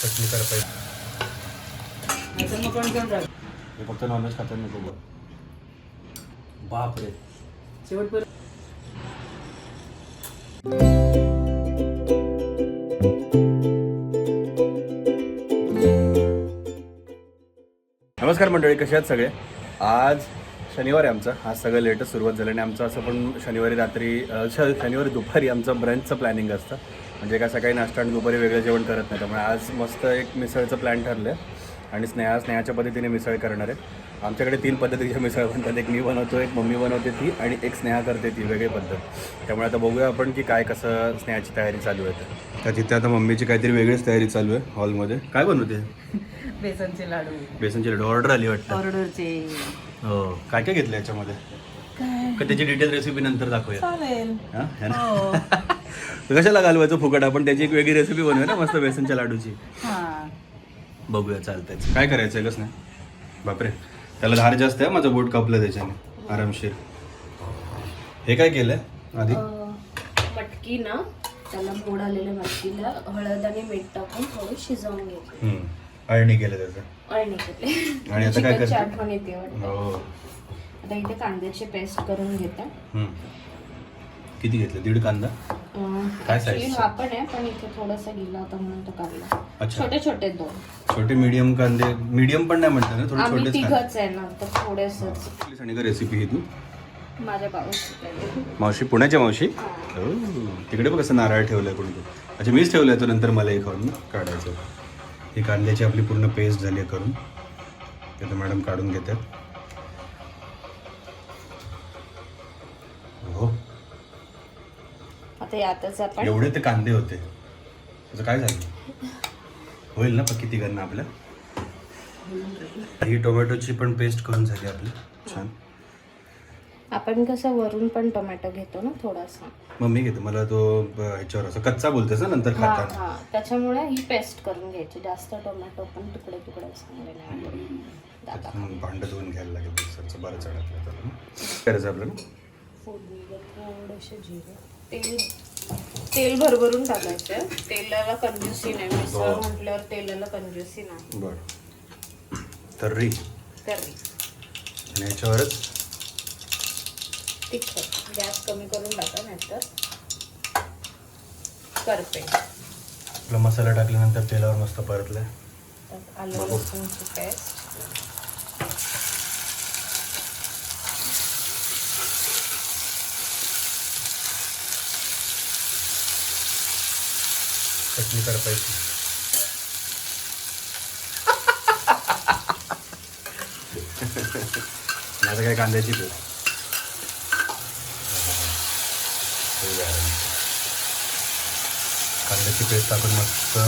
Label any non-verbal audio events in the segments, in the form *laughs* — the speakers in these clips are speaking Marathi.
चटणी करता नाहीतर हे फक्त नॉनव्हेज खाता नको बघ बापरे. शेवटपर्यंत नमस्कार मंडळी कसे आहेत सगळे? आज शनिवार आहे आमचा. आज सगळं लेटच सुरुवात झालं आणि आमचं असं पण शनिवारी रात्री शनिवारी दुपारी आमचं ब्रंचचं प्लॅनिंग असतं. म्हणजे काय सकाळी नाश्ता आणि दुपारी वेगळं जेवण करत नाही. त्यामुळे आज मस्त एक मिसळचं प्लॅन ठरलं आहे आणि स्नेहा स्नेहाच्या पद्धतीने मिसळ करणार आहे आमच्याकडे तीन पद्धतीच्या मिसळ बनतात. एक मी बनवतो एक मम्मी बनवते ती आणि एक स्नेहा करते ती वेगळी पद्धत. त्यामुळे आता बघूया आपण की काय कसं स्नेहाची तयारी चालू आहे. तर तिथे आता मम्मीची काहीतरी वेगळीच तयारी चालू आहे हॉलमध्ये. काय बनवते? बेसनचे लाडू. बेसनची लड्डू ऑर्डर आली वाटतं. ऑर्डरचे हो. काय काय घेतलं याच्यामध्ये? का त्याची डिटेल रेसिपी नंतर दाखवूया. चालेल. हा? है ना? हो. तर *laughs* कशाला घालवायचं फुकट? आपण त्याची एक वेगळी रेसिपी बनवूया ना मस्त बेसनच्या लाडूची. हा. बघूया चालतंय. काय करायचं आहे कसं नाही बापरे. त्याला धार जास्त आहे माझं बोट कापलं त्याच्याने आरामशीर. हे काय केलंय आधी? अं, मटकी ना त्याला मोड आलेल्या मटकीला हळद आणि मीठ टाकून थोडी शिजवून घेतली हम्म. अळणी केलं त्याचं. अळणी केले आणि आता काय करते? आठवण येते वाटतं. हो. आता इथे कांद्याची पेस्ट करून घेते. किती घेतलं? दीड कांदा? काय actually size? हा पण आहे पण इथे थोडासा गेला होता म्हणून तो काढला. अच्छा. छोटे छोटे दोन. छोटे मीडियम कांदे. मीडियम पण नाही म्हटलं ना थोडे आम्ही छोटेच कांदे. तिघच आहे ना तर आणि का रेसिपी ही तू. माझ्या मावशी पुण्याच्या मावशी? हो. तिकडे बघ कसं नारळ ठेवलंय कोणी अच्छा मीच ठेवलंय तो नंतर मला एक खाऊन काढायचं. ही कांद्याची आपली पूर्ण पेस्ट झाली आहे करून. ते मॅडम काढून घेतात. आता यातच आपण एवढे ते कांदे होते. त्याचं काय झालं? होईल ना पक्की तिघांना आपल्या ही टोमॅटोची पण पेस्ट करून झाली आपली. छान. आपण कसं वरून पण टोमॅटो घेतो ना थोडासा. मग मी घेतो. मला तो ब- ह्याच्यावर असं कच्चा बोलतेस ना नंतर हा खाताना हा. त्याच्यामुळे ही पेस्ट करून घ्यायची. जास्त टोमॅटो पण तुकडे तुकडे चांगले नाही आवडत. दादा. त्याचं भांडं धुवून घ्यायला लागेल. मिक्सरचं बरं चढकलं त्याला ना. करायचं आपल्याला? फोडणीला थोडंसं जिरं. तेल तेल भरभरून टाकायचं. तेलाला कंजूसी नाही मिसळ हो. म्हटल्यावर तेलाला कंजूसी नाही बरं. तर्री. तरी आणि याच्यावरच? तिखट. गॅस कमी करून टाका नाहीतर करते. आपला मसाला टाकल्यानंतर तेलावर मस्त परतलाय. त्यात आलं लसूणची पेस्ट चटणी करपायची *laughs* माझं काय कांद्याची पेस्ट कांद्याची पेस्ट टाकून मस्त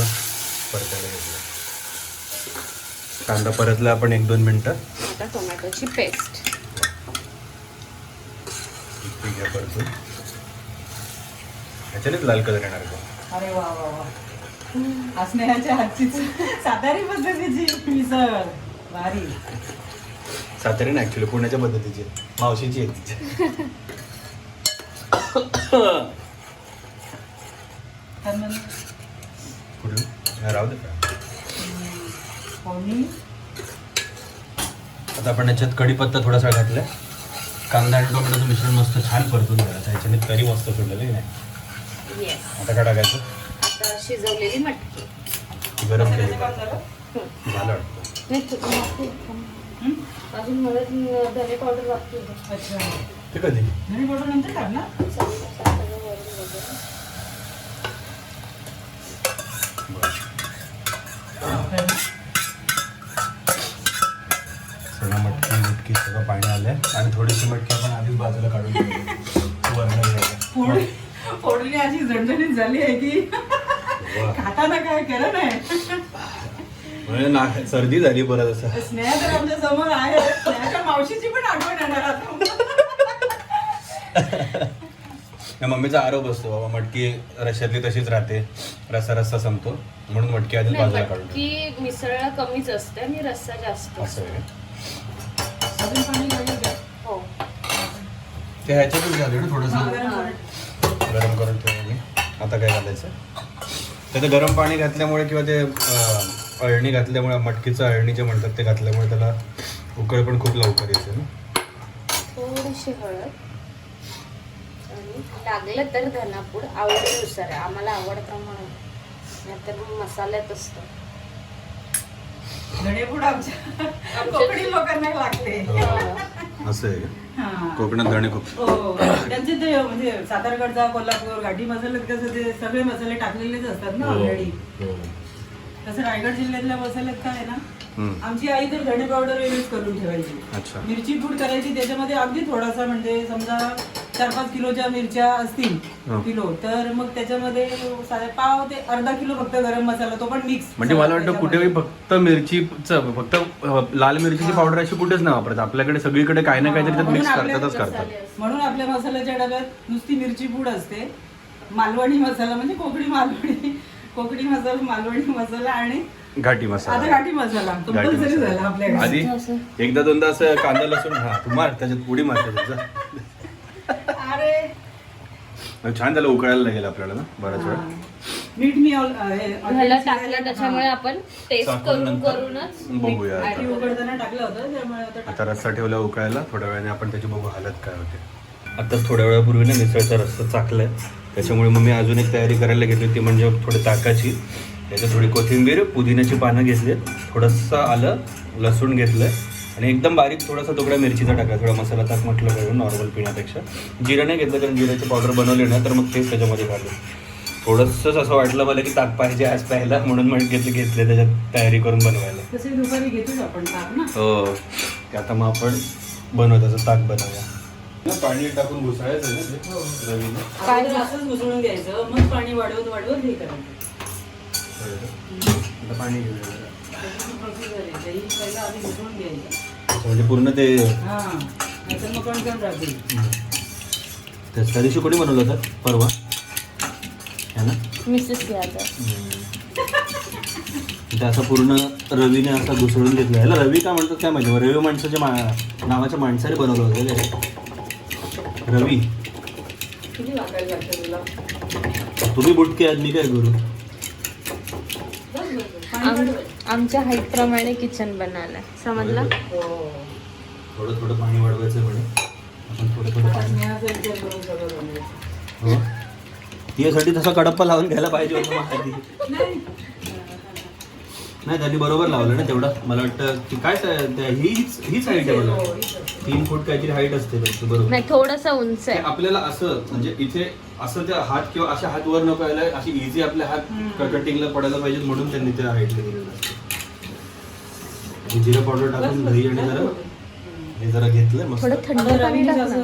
परतायला घेतलं. कांदा परतला आपण एक दोन मिनटं. आता टोमॅटोची पेस्ट. ठीक आहे परतून. ह्याच्यानेच लाल कलर येणार का अरे वा वा वा. असण्याच्या हातचीच. सातारी पद्धतीची मिसळ. भारी. सातारी ना ऍक्च्युली पुण्याच्या पद्धतीची. मावशीची आहे तिची. कुठून? राहू दे. आता आपण याच्यात कढीपत्ता थोडासा घातलाय. कांदा आणि टोमॅटोचं मिश्रण मस्त छान परतून घालायचं याच्याने तरी मस्त सुटलेलं आहे. नाही आता काय टाकायचं? आता शिजवलेली मटकी. गरम केली. झालं? हं? अजून मला धने पावडर लागते अच्छा. ते कधी? घरी बोलून नंतर टाक ना. सगळं मटकी मुटकी सगळं पाणी आलंय. आणि थोडीशी मटकी आपण आधीच बाजूला काढून वरण घ्यायला फोड फोडणी अशी झणझणीत झाली आहे की. खाताना काय केलं नाही? म्हणजे ना सर्दी झाली परत असं. स्नेहा तर आमच्यासमोर आहे. स्नेहाच्या मावशीची पण आठवण येणार आता. मम्मीचा आरोप असतो बाबा मटकी रश्यातली तशीच राहते. रस्सा रस्सा संपतो. म्हणून मटकी नाही बाजूला काढून ठेवली. मटकी मिसळला कमीच असते आणि रस्सा जास्त असं असतो. आहे? हो. ते ह्याच्यातच झाले ना थोडंसं? गरम करून. ठेवलं मी. आता काय घालायचं? त्याचं गरम पाणी घातल्यामुळे किंवा ते अळणी घातल्यामुळे मटकीचं अळणी जे म्हणतात ते घातल्यामुळे त्याला उकळ पण खूप लवकर येते ना. थोडीशी हळद. आणि लागलं तर धनापूड आवडीनुसार. आहे आम्हाला आवडप्रमाणे. नाहीतर मग मसाल्यात असतं. धणेपूड आमच्या कोकणी लोकांना लागते. हो. असं आहे का? हा. कोकणात धणे खूप हो त्यांचे ते म्हणजे सातारकडचा कोल्हापूर घाटी मसाल्यात कसं ते सगळे मसाले टाकलेलेच असतात ना. ऑलरेडी हो. तसं रायगड जिल्ह्यातल्या मसाल्यात काय आहे ना. आमची आई तर धणे पावडर यूज करून ठेवायची. अच्छा. मिरची पूड करायची त्याच्यामध्ये अगदी थोडासा म्हणजे समजा चार पाच किलोच्या मिरच्या असतील हो. किलो तर मग त्याच्यामध्ये पाव ते अर्धा किलो फक्त गरम मसाला तो पण मिक्स म्हणजे मला वाटतं कुठेही फक्त मिरचीचं फक्त लाल मिरचीची पावडर अशी कुठेच नाही वापरत. आपल्याकडे सगळीकडे काही ना काहीतरी मिक्स करतातच करतात. म्हणून आपल्या मसाल्याच्या डब्यात नुसती मिरची पूड असते. मालवणी मसाला म्हणजे कोकणी मालवणी. कोकणी मसाला मालवणी मसाला आणि घाटी आता मसाला घाटी मसाला घाटी कंपल्सरी मसाला. झाला आपल्याकडे आधी एकदा दोनदा असं कांदा लसूण हा तू मार त्याच्यात उडी मार त्याच्यात जा. अरे मग छान त्याला उकळायला लागेल आपल्याला ना बराच वेळ. मीठ मी ऑल- अ, हे, ह्याला already टाकलं त्याच्यामुळे हा. आपण टेस्ट साखर करून नंतर करूनच बघूया आता. आधी उघडताना टाकलं होतं त्यामुळे आता टाक- आता रस्सा ठेवला उकळायला थोड्या वेळाने आपण त्याची बघू हालत काय होते आताच थोड्या वेळापूर्वी ना मिसळचा रस्सा चाकलाय त्याच्यामुळे मग मी अजून एक तयारी करायला घेतली ती म्हणजे थोडी ताकाची. त्याच्यात थोडी कोथिंबीर पुदिन्याची पानं घेतली थोडंसं आलं लसूण घेतलंय. आणि एकदम बारीक थोडासा तुकडा मिरचीचा टाकला थोडा मसाला ताक म्हटलं पाहिजे नॉर्मल पिण्यापेक्षा. जिरं नाही घेतलं कारण जिऱ्याची पावडर बनवली ना तर मग तेच त्याच्यामध्ये घालू थोडंसंच असं वाटलं मला की ताक पाहिजे आज प्यायला म्हणून म्हणून घेतलं घेतले त्याच्यात तयारी करून बनवायला. तसे दुपारी घेतोच आपण ताक ना? हो. ते आता मग आपण बनवू त्याचं ताक बनवूया. पाणी टाकून घुसाळायचं ना ते? हो. रवीने. असंच घुसळून घ्यायचं मग पाणी वाढवत वाढवत हे करायचं. आता पाणी म्हणजे पूर्ण ते हा त्या दिवशी कोणी बनवलं होतं? परवा? मिसेस असं पूर्ण रवीने असं घुसळून घेतलं याला रवी का म्हणतात काय माहिती? रवी माणसाच्या मा नावाच्या माणसाने बनवलं होतं ते? रवी. तुम्ही बुटके आदमी काय करू? आम- आमच्या हाईट प्रमाणे किचन बनायला. समजलं? थोडं थोडं पाणी वाढवायचं म्हणे आपण थोडं थोडं पाणी. हो. यासाठी तसा कडप्पा लावून घ्यायला पाहिजे होतं आधी नाही त्यांनी बरोबर लावलं ना तेवढं मला वाटतं की काय त्या- हीच हीच हाईट आहे हो, बघा असते. तीन फूट काहीतरी हाईट असते त्यांची बरोबर नाही थोडस उंच ते आहे आपल्याला असं म्हणजे इथे असं त्या हात किंवा अशा हात वर नको यायला अशी इझी आपले हात. कटिंगला पडायला पाहिजेत म्हणून त्यांनी त्या हाईटला दिलेलं असतं हे जिरं पावडर टाकून दही आणि जरा हे जरा घेतलं मस्त थोडं थंड पाणी टाक ना.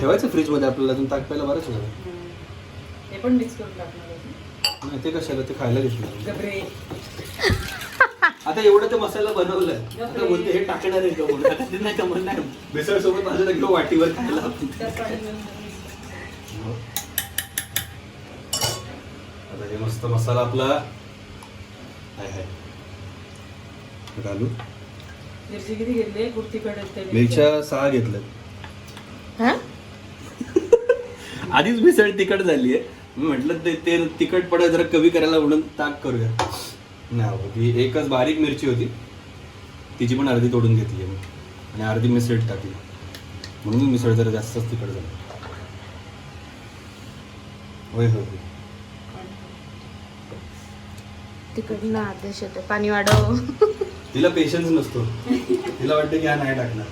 ठेवायचं फ्रीजमध्ये आपल्याला अजून ताक प्यायला बरंच. हे पण मिक्स करून टाकणार आहे. नाही ते कशाला ते खायला घेतलं. आता एवढं ते मसाला बनवलाय. आता बोलते हे टाकणार आहे नाही का म्हणून? नाही मिसळ सोबत माझं घेऊ वाटीवर खायला आता हे मस्त मसाला आपला. हाय हाय. घालू. मिरची किती घेतली? कुर्ती कडे मिरच्या. सहा घेतल्यात. हा? आधीच मिसळ तिखट झाली आहे मी म्हटलं ते ते तिखट पडा जरा कमी करायला म्हणून ताक करूया. नाही अहो, ती एकच बारीक मिरची होती. तिची पण अर्धी तोडून घेतली आहे मी. आणि अर्धी मिसळ टाकली. म्हणून मिसळ जरा जास्तच तिखट झाली. होय होय होय. तिकडनं आदेश येतो पाणी वाढव. तिला पेशन्स नसतो. तिला वाटतं की हा नाही टाकणार.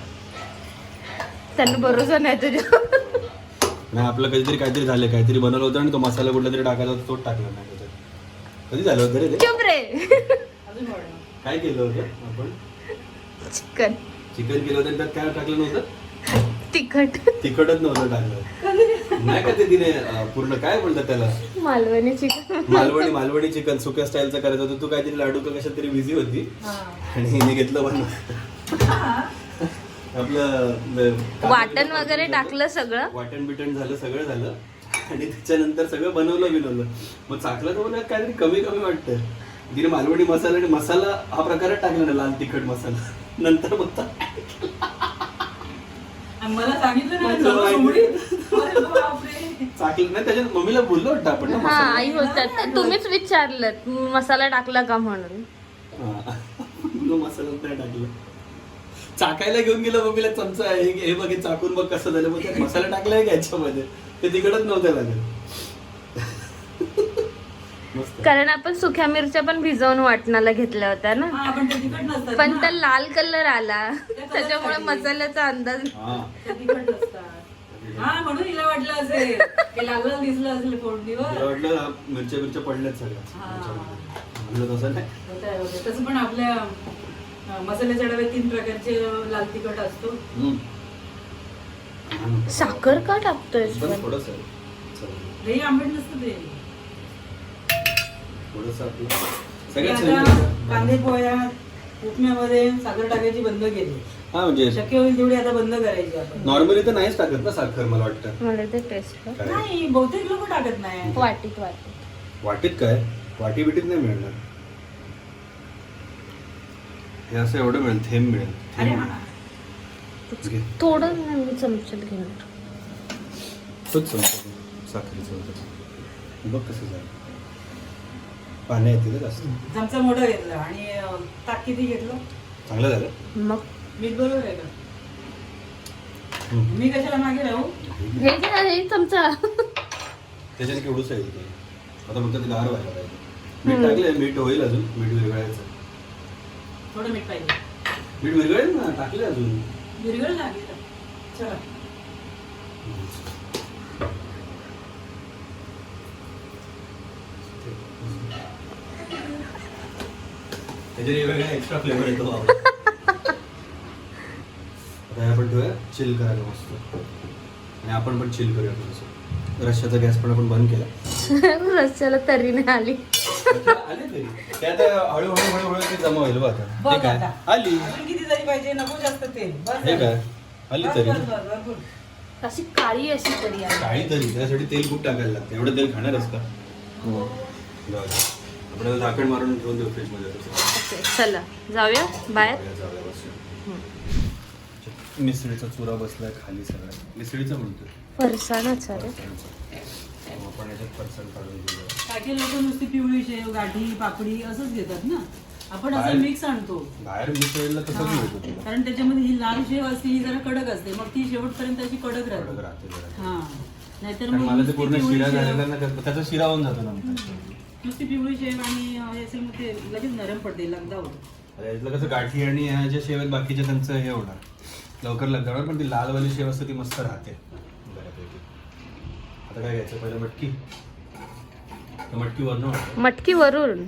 त्यांना भरोसा नाही तुझ्या नाही आपलं कधीतरी काहीतरी झालं काहीतरी बनवलं होतं आणि तो मसाला कुठला तरी टाकायचा होता तोच टाकला नाही त्याच्यात कधी झालं होतं रे ते? चुप रे. काय केलं होतं आपण? चिकन. चिकन केलं होतं आणि त्यात काय टाकलं नव्हतं? तिखट. तिखटच नव्हतं टाकलं. नाही का ते तिने अं, पूर्ण काय बोलतात त्याला? मालवणी चिकन. मालवणी मालवणी चिकन सुक्या स्टाईलचं करायचं होतं. तू काहीतरी लाडू का कशात तरी बिझी होती. हा. आणि हिने घेतलं बनवून आपलं वाटण वगैरे टाकलं सगळं. वाटण बिटण झालं सगळं झालं. आणि त्याच्यानंतर सगळं बनवलं बिनवलं. मग चाकलं तर मला काहीतरी कमी कमी वाटतं. तिने मालवणी मसाला आणि मसाला हा प्रकारच टाकला ना लाल तिखट मसाला. नंतर मग मला सांगितलं. चाकलं नाही त्याच्यात मम्मीला बोललो वाटतं आपण ना हा मसाला. आई बोलतात तुम्हीच विचारलं मसाला टाकला का म्हणून? हा. बोललो मसाला नाही टाकलं. चाकायला घेऊन गेलो मम्मीला चमचा आहे हे- हे बघ हे चाकून बघ कसं झालं. मग त्यात मसाला टाकलाय का याच्यामध्ये? ते तिकडच नव्हतं मस्त. कारण आपण सुक्या मिरच्या पण भिजवून वाटणाला घेतल्या होत्या ना. हा पण. त्या लाल कलर आला. त्याच्यामुळे मसाल्याचा अंदाज हा. ते तिखट नसतात. हा म्हणून हिला वाटलं असेल. की लाल लाल दिसलं असेल मला फोडणीवर वाटलं हा, मिरच्या मिरच्या पडल्यात सगळ्या. तसं नाही. तसं पण आपल्या मसाल्याच्या डब्यात तीन प्रकारचे लाल तिखट असतो. साखर का टाकतोय. लई आंबट नसतं ते. मी आता कांदे पोह्यात उपम्यामध्ये साखर टाकायची बंद केली. हा म्हणजे शक्य होईल तेवढी आता बंद करायची आपण. नॉर्मली तर नाहीच टाकत ना साखर मला वाटतं. मला ते टेस्ट काय? नाही बहुतेक लोक टाकत नाही. वाटीत वाटीत. वाटीत काय? वाटी बिटीत नाही मिळणार. हे असं एवढं मिळेल थेंब मिळेल अरे थेंब. हा. घे. थोडं मी चमच्यात घेणार. तोच चमचा साखरेचं होतं बघ कसं झालं. पाणी येते ना जास्त. चमचा मोठा घेतला आणि अं, ताक किती घेतलं? चांगलं झालं. मग? मीठ बरोबर आहे का? हम्म. मी कशाला मागे राहू? हे घ्या हे चमचा. त्याच्याने केवढंच आहे ते आता फक्त ते गार व्हायला पाहिजे. मीठ टाकलंय मीठ होईल अजून. मीठ विरघळायचं थोडं मीठ पाहिजे. मीठ विरघळेल ना टाकले अजून. विरगळ लागेल चला. त्याच्याने वेगळा एक्स्ट्रा फ्लेवर येतो बाबा. आता हे आपण ठेवूया. चिल करायला मस्त. आणि आपण पण चिल करूया थोडंसं. रश्याचा गॅस पण आपण बंद केला. *laughs* रस्त्याला तरी नाही आली. आले तरी. ते आता हळूहळू हळूहळू ते जमा होईल बघ. आली. पाहिजे नको जास्त तेल बस हे झालं. काय आली बस, तरी? बस, बस. अशी काळी अशी तरी आली काही तरी त्यासाठी तेल खूप टाकायला लागतं. एवढं तेल खाणारच का? जाऊ दे. आपण आता झाकण मारून ठेवून देऊ फ्रीजमध्ये. ओके, चला. जाऊया बाहेर. जाऊया बसूया. मिसळीचा चुरा बसलाय खाली सगळा. मिसळीचा म्हणतोय फरसाणाच रे. फरसाणचा. मग आपण याच्यात फरसाण काढून घेऊया. काही काही लोक नुसती पिवळी शेव गाठी पापडी असंच घेतात ना? आपण असं मिक्स आणतो. बाहेर मिसळीला तसंच. मिळतो तुला कारण त्याच्यामध्ये ही लाल शेव असते ही जरा कडक असते. मग ती शेवटपर्यंत अशी कडक कडक राहते राहते. जरा. हा. नाहीतर कारण मग मला ते नुसती पूर्ण पिवळी शिरा शेव- झालेला ना त्याचा- त्याचा शिरा होऊन जातो नंतर. नुसती पिवळी शेव आणि अं, हे असेल मग ते लगेच नरम पडते लगदा होतो आता यातलं कसं गाठी आणि ह्या ज्या शेव आहेत बाकीच्या त्यांचं हे होणार. लवकर लगदावर पण ती लालवाली शेव असते ती मस्त राहते. बऱ्यापैकी. आता काय घ्यायचं? पहिलं मटकी. मटकी वरण मटकी. वरून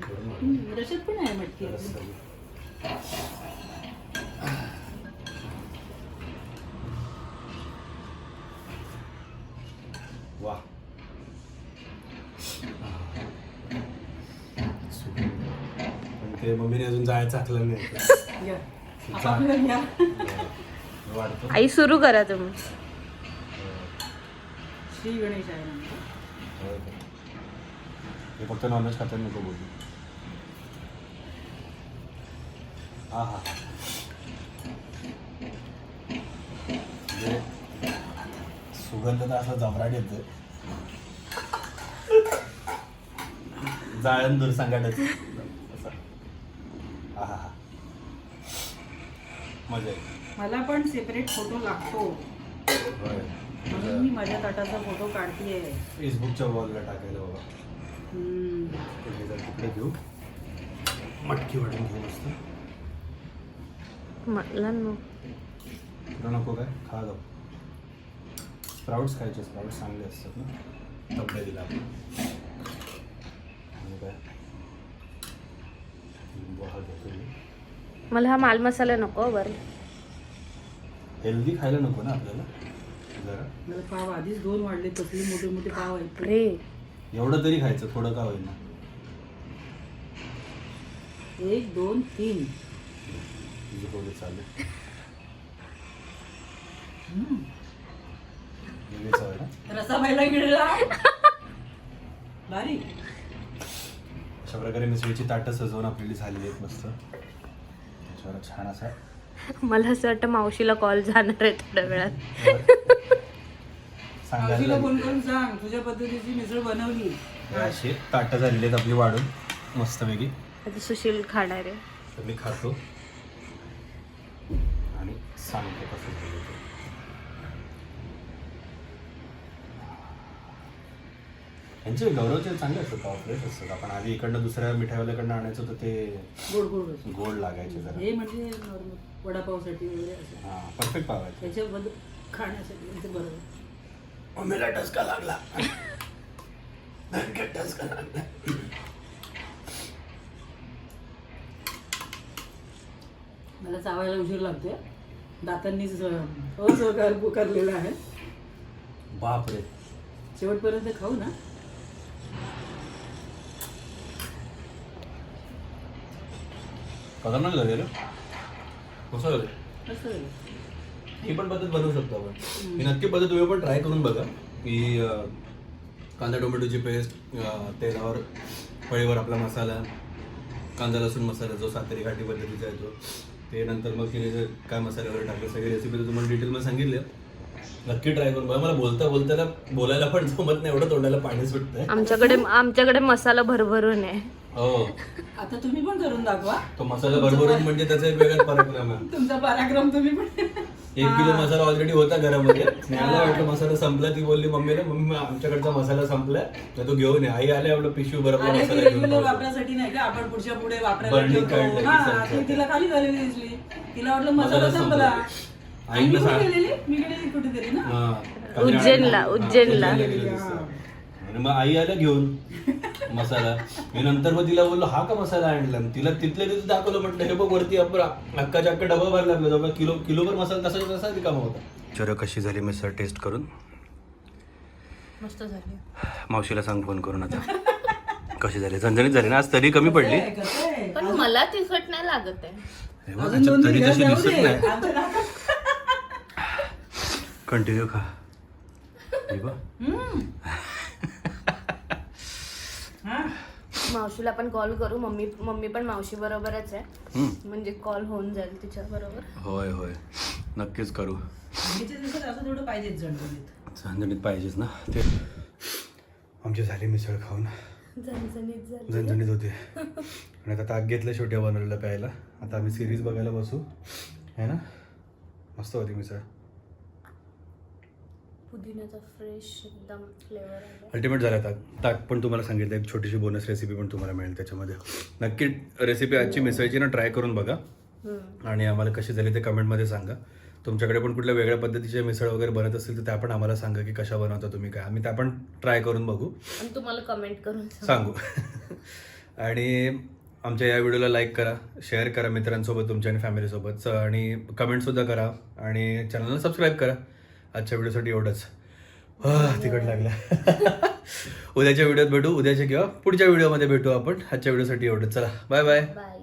ते मम्मीने अजून जायचं आखलं नाही. *laughs* *laughs* आई सुरू करा तुम्ही. श्री गणेश आहे. म्हणतो. हे फक्त नॉनव्हेज खाताना नको बोलू. हा हा म्हणजे सुगंध तर असा जबराट येतोय. जाळण दूर सांगाटच हा हा हा. मजा आहे मला पण सेपरेट फोटो लागतो. म्हणून मी माझ्या ताटाचा फोटो काढतीये. फेसबुकच्या वॉलला टाकायला बाबा. तिकडे घेऊ मटकी वाटून घेऊ मस्त. मला नको. तुला नको काय? खा गप. स्प्राउट्स खायचे स्प्राउट्स चांगले असतात ना. तब्येत दिला आपण. आणि काय? हा मला हा माल मसाला नको बरं. हेल्दी खायला नको ना आपल्याला? जरा. मला पाव आधीच दोन वाढले तसले मोठे मोठे पाव आहेत रे एवढं तरी खायचं थोडं का होईना. एक दोन तीन. थोडं चालेल हम्म. वेगळी चव आहे ना? रसा पाहिला गिळला. भारी. अशा प्रकारे मिसळीची ताटं सजवून आपल्याला झालेली आहेत मस्त. त्याच्यावर छान असा मला असं वाटतं मावशीला कॉल जाणार आहे थोड्या वेळात. सांगायला फोन करून सांग? तुझ्या पद्धतीची मिसळ बनवली. अशी ताटं झालेली आहेत आपली वाढून. मस्तपैकी. आता सुशील खाणार आहे. तर मी खातो. आणि सांगतो कसं झालं ते. यांचे गौरवचे चांगले असतात फ्रेश असतात आपण आधी इकडनं दुसऱ्या मिठाईवाल्याकडनं आणायचं तर ते गोड गोड असं. गोड लागायचे जरा. हे म्हणजे नॉर्मल वडापावसाठी वगैरे असं. हा परफेक्ट पावायचे त्याच्याबद्दल खाण्यासाठी म्हणजे बरोबर. मम्मीला टसका लागला. टसका लागला. मला चावायला उशीर लागतोय. दातांनीच असहकार पुकारलेला आहे. बापरे. शेवटपर्यंत खाऊ ना. खतरनाक झाले रे. कसं झालं? कसं झालं? ही पण पद्धत बनवू शकतो आपण. ही नक्की पद्धत तुम्ही पण ट्राय करून बघा की कांदा टोमॅटोची पेस्ट तेलावर फळीवर आपला मसाला कांदा लसूण मसाला जो सातेरी घाटी पद्धतीचा आहे तो ते नंतर मग तिने जे काय मसाले वगैरे टाकले सगळी रेसिपी तुम्हाला डिटेलमध्ये सांगितलं. नक्की ट्राय करून बघा. मला बोलता बोलताना बोलायला पण जमत नाही एवढं तोंडाला पाणी सुटतंय. आमच्याकडे आमच्याकडे मसाला भरभरून आहे. हो. आता तुम्ही पण करून दाखवा. तो मसाला भरभरून म्हणजे त्याचा एक वेगळाच पराक्रम आहे. तुमचा पराक्रम तुम्ही पण एक किलो मसाला ऑलरेडी होता घरामध्ये स्नेहाला वाटलं मसाला संपला ती बोलली मम्मीला मम्मी आमच्याकडचा मसाला संपलाय तर तो घेऊन ये आई आल्या एवढं पिशवी बरोबर ती मसाला घेऊन रेग्युलर आली. वापरासाठी नाही का आपण पुढच्या पुढे वापरायला बरणी ठेवतो. काढलं की हा, संपलं. ती तिला खाली झालेली दिसली तिला वाटलं मसाला मसाला संपला संपला. आणि मी आईनं कुठे सांग- गेलेली मी गेलेली कुठेतरी ना हा. उज्जैनला, हा, उज्जैनला. गेलेलं दिसतं. आणि मग आई आल्या घेऊन मसाला. मी नंतर मग तिला बोललो हा का मसाला आणला? आणि तिला तिथल्या तिथे दाखवलं म्हटलं हे बघ वरती आपण अक्काच्या अक्का डबा भरला आपला जवळ किलो किलोभर मसाला तसा तसा रिकामा होता. चर कशी झाली मिसळ टेस्ट करून? मस्त झाली. मावशीला सांग फोन करून आता. कशी झाली? झणझणीत झाली ना? आज तरी कमी पडली? पण मला तिखट नाही लागत आहे. तरी तशी दिसत. नाही. कंटिन्यू खा. हे. हा. मावशीला पण कॉल करू. मम्मी मम्मी पण मावशी बरोबरच आहे. म्हणजे कॉल होऊन जाईल तिच्या बरोबर. होय होय. नक्कीच करू. असं थोडं झणझणीत. पाहिजेच ना. ते आमची झाली मिसळ खाऊन. झणझणीत झाली. झणझणीत होते. आणि आता ताक घेतलं शेवटी बनवलेलं प्यायला. आता आम्ही सिरीज बघायला बसू. है ना? मस्त होती मिसळ. पुदिन्याचा फ्रेश एकदम फ्लेवर अल्टिमेट झाला ताक. ताक पण तुम्हाला सांगितलं एक छोटीशी बोनस रेसिपी पण तुम्हाला मिळेल त्याच्यामध्ये. नक्की रेसिपी आजची मिसळची ना ट्राय करून बघा. आणि आम्हाला कशी झाली ते कमेंटमध्ये सांगा. तुमच्याकडे पण कुठल्या वेगळ्या पद्धतीचे मिसळ वगैरे बनत असतील तर त्या पण आम्हाला सांगा की कशा बनवता तुम्ही काय. आम्ही त्या पण ट्राय करून बघू. आणि तुम्हाला कमेंट करून सांग. *laughs* आणि आमच्या या व्हिडिओला लाईक करा शेअर करा मित्रांसोबत तुमच्या आणि फॅमिलीसोबत आणि कमेंटसुद्धा करा. आणि चॅनलला सबस्क्राईब करा. आजच्या व्हिडिओसाठी एवढंच. तिकट लागला. *laughs* उद्याच्या व्हिडिओत भेटू उद्याच्या किंवा पुढच्या व्हिडिओमध्ये भेटू आपण. आजच्या व्हिडिओसाठी एवढंच. चला बाय. बाय.